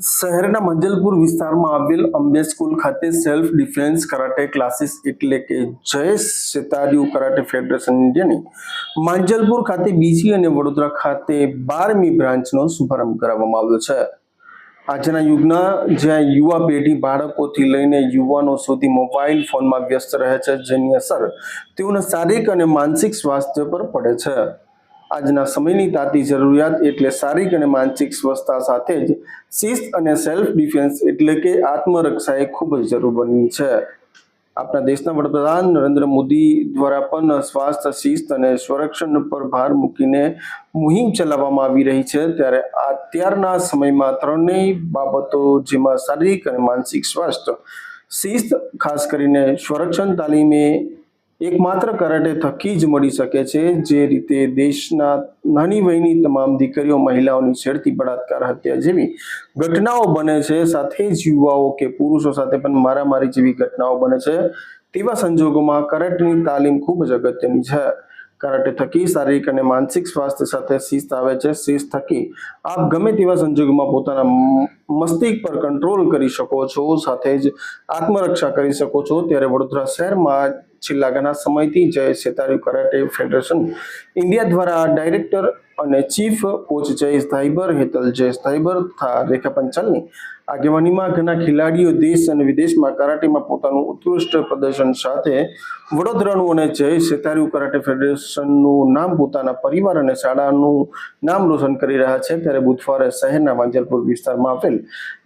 શહેરના મંજલપુર વિસ્તારમાં આવેલ અંબે સ્કૂલ ખાતે સેલ્ફ ડિફેન્સ કરાટે ક્લાસીસ એટલે કે જય સેતાર્યુ કરાટે ફેડરેશન ઇન્ડિયાની માંજલપુર ખાતે બીજી અને વડોદરા ખાતે બારમી બ્રાન્ચનો શુભારંભ કરાવવામાં આવ્યો છે. આજના યુગના જ્યાં યુવા પેઢી બાળકોથી લઈને યુવાનો સુધી મોબાઈલ ફોનમાં વ્યસ્ત રહે છે, જેની અસર તેઓના શારીરિક અને માનસિક સ્વાસ્થ્ય પર પડે છે. આજના સમયની તાતી જરૂરિયાત એટલે શારીરિક અને માનસિક સ્વસ્થતા સાથે જ શિસ્ત અને સેલ્ફ ડિફેન્સ એટલે કે આત્મરક્ષા એ ખૂબ જ જરૂર બની છે. આપણા દેશના વડાપ્રધાન નરેન્દ્ર મોદી દ્વારા પણ સ્વાસ્થ્ય, શિસ્ત અને સંરક્ષણ પર ભાર મૂકીને મુહિમ ચલાવવામાં આવી રહી છે. ત્યારે અત્યારના સમયમાં ત્રણેય બાબતો જેમાં શારીરિક અને માનસિક સ્વાસ્થ્ય, શિસ્ત ખાસ કરીને સંરક્ષણ તાલીમે એકમાત્ર કરાટે થકી જ મળી શકે છે, જે રીતે દેશના નાની વયની તમામ દીકરીઓ મહિલાઓની છેડતી બળાત્કાર, હત્યા જેવી ઘટનાઓ બને છે. સાથે જ યુવાઓ કે પુરુષો સાથે પણ મારામારી જેવી ઘટનાઓ બને છે. તેવા સંજોગોમાં કરાટેની તાલીમ ખૂબ જ અગત્યની છે. કરાટે થકી શારીરિક અને માનસિક સ્વાસ્થ્ય સાથે શિસ્ત આવે છે. શિસ્ત થકી આપ ગમે તેવા સંજોગોમાં પોતાના મસ્તિષ્ક પર કંટ્રોલ કરી શકો છો, સાથે જ આત્મરક્ષા કરી શકો છો. ત્યારે વડોદરા શહેરમાં છેલ્લા ઘણા સમયથી Jay Setari karate federation India દ્વારા ડાયરેક્ટર અને ચીફ કોચ જયેશ ધાઈબર, હેતલ જયેશ ધાઈબર તથા રેખા પંચાલની આગેવાનીમાં ઘણા ખેલાડીઓ દેશ અને વિદેશમાં કરાટેમાં પોતાનું ઉત્કૃષ્ટ પ્રદર્શન સાથે વડોદરાનું અને જય સેતાર્યુ કરાટે ફેડરેશનનું નામ પોતાના પરિવાર અને શાળાનું નામ રોશન કરી રહ્યા છે. ત્યારે બુધવારે શહેરના માંજલપુર વિસ્તારમાં આવેલ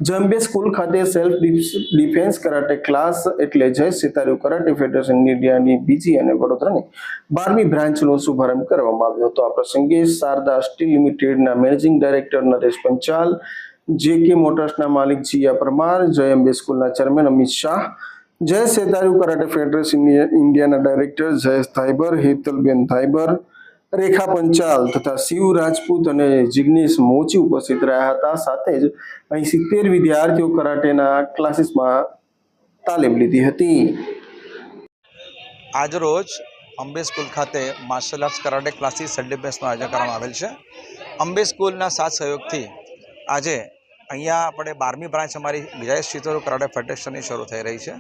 જમ્બે સ્કૂલ ખાતે સેલ્ફ ડિફેન્સ કરાટે ક્લાસ એટલે જય સેતાર્યુ કરાટે ફેડરેશન ઇન્ડિયાની બીજી અને વડોદરાની બારમી બ્રાન્ચનો શુભારંભ કરવામાં આવ્યો હતો. આ પ્રસંગે શારદા સ્ટીલ લિમિટેડના managing director Naresh Panchal J K મોટર્સના માલિક જીયા પરમાર, જય અંબે સ્કૂલના chairman Amit Shah, Jay સેતાર્યુ karate federation ઇન્ડિયાના ડાયરેક્ટર જયેશ થાઈબર હેતલબેન થાઈબર રેખા પંચાલ તથા શિવ રાજપૂત અને જિગ્નેશ મોચી ઉપસ્થિત રહ્યા હતા. સાથે જ અહીં સિત્તેર વિદ્યાર્થીઓ કરાટેના ક્લાસીસમાં તાલીમ લીધી હતી. આજરોજ અંબે સ્કૂલ ખાતે martial arts karate classes Sunday બેસ્ટનું આયોજન કરવામાં આવેલ છે. અંબે સ્કૂલના સાથ સહયોગથી આજે અહીંયા આપણે બારમી બ્રાન્ચ અમારી વિજય શીતળ કરાટે ફેડરેશનની શરૂ થઈ રહી છે.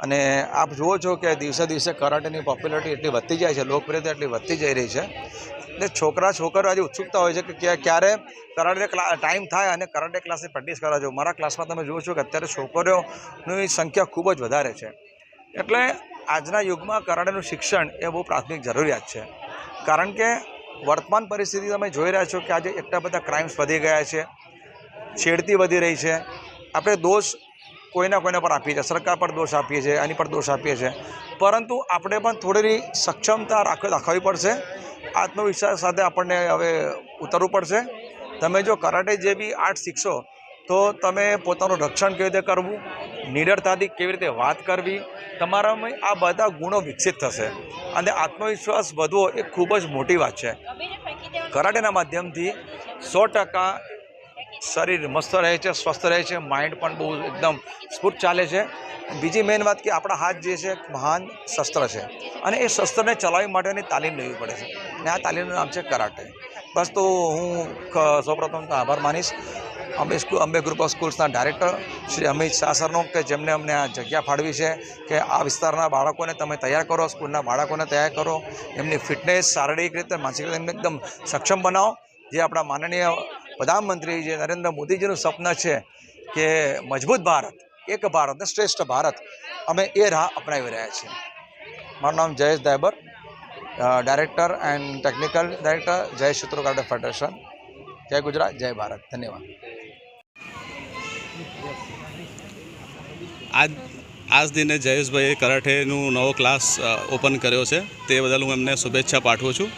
અને આપ જુઓ છો કે દિવસે દિવસે કરાટેની પોપ્યુલરિટી એટલી વધતી જાય છે, લોકપ્રિયતા એટલી વધતી જઈ રહી છે. એટલે છોકરા, છોકરીઓ આજે ઉત્સુકતા હોય છે કે ક્યાં- ક્યારે કરાટે ટાઈમ થાય અને કરાટે ક્લાસની પ્રેક્ટિસ કરવા જો મારા ક્લાસમાં તમે જુઓ છો કે અત્યારે છોકરીઓની સંખ્યા ખૂબ જ વધારે છે. એટલે આજના યુગમાં કરાટેનું શિક્ષણ એ બહુ પ્રાથમિક જરૂરિયાત છે. કારણ કે વર્તમાન પરિસ્થિતિ તમે જોઈ રહ્યા છો કે આજે એટલા બધા ક્રાઇમ્સ વધી ગયા છે. છેડતી વધી રહી છે. આપણે દોષ કોઈના કોઈના પર આપીએ છીએ. સરકાર પર દોષ આપીએ છીએ, એની પર દોષ આપીએ છીએ. પરંતુ આપણે પણ થોડી સક્ષમતા રાખ રાખવી પડશે. આત્મવિશ્વાસ સાથે આપણને હવે ઉતરવું પડશે. તમે જો કરાટે જેવી આર્ટ શીખશો, તો તમે પોતાનું રક્ષણ કેવી રીતે કરવું, નિડરતાથી કેવી રીતે વાત કરવી, તમારામાં આ બધા ગુણો વિકસિત થશે. અને આત્મવિશ્વાસ વધવો એ ખૂબ જ મોટી વાત છે. કરાટેના માધ્યમથી સો ટકા શરીર મસ્ત રહે છે, સ્વસ્થ રહે છે માઇન્ડ પણ બહુ એકદમ સ્ફૂર્ત ચાલે છે. બીજી મેઇન વાત કે આપણા હાથ જે છે, મહાન શસ્ત્ર છે. અને એ શસ્ત્રને ચલાવવા માટેની તાલીમ લેવી પડે છે. અને આ તાલીમનું નામ છે કરાટે. બસ તો હું સૌપ્રથમ તો આભાર માનીશ. Ambe school Ambe group of સ્કૂલ્સના director Shri Amit Shah સરનો કે જેમને અમને આ જગ્યા ફાળવી છે, કે આ વિસ્તારના બાળકોને તમે તૈયાર કરો, સ્કૂલના બાળકોને તૈયાર કરો. એમની ફિટનેસ શારીરિક રીતે, માનસિક રીતે એકદમ સક્ષમ બનાવો. જે આપણા માનનીય પ્રધાનમંત્રી જે નરેન્દ્ર મોદીજીનું સ્વપ્ન છે કે મજબૂત ભારત, એક ભારત અને શ્રેષ્ઠ ભારત, અમે એ રાહ અપનાવી રહ્યા છીએ. મારું નામ Jayesh Daiber director and technical director Jay શત્રુ કાર્ડ ફેડરેશન જય ગુજરાત, જય ભારત, ધન્યવાદ. આજ આજ દિને જયેશભાઈએ કરાટેનું નવો ક્લાસ ઓપન કર્યો છે. તે બદલ હું એમને શુભેચ્છા પાઠવું છું.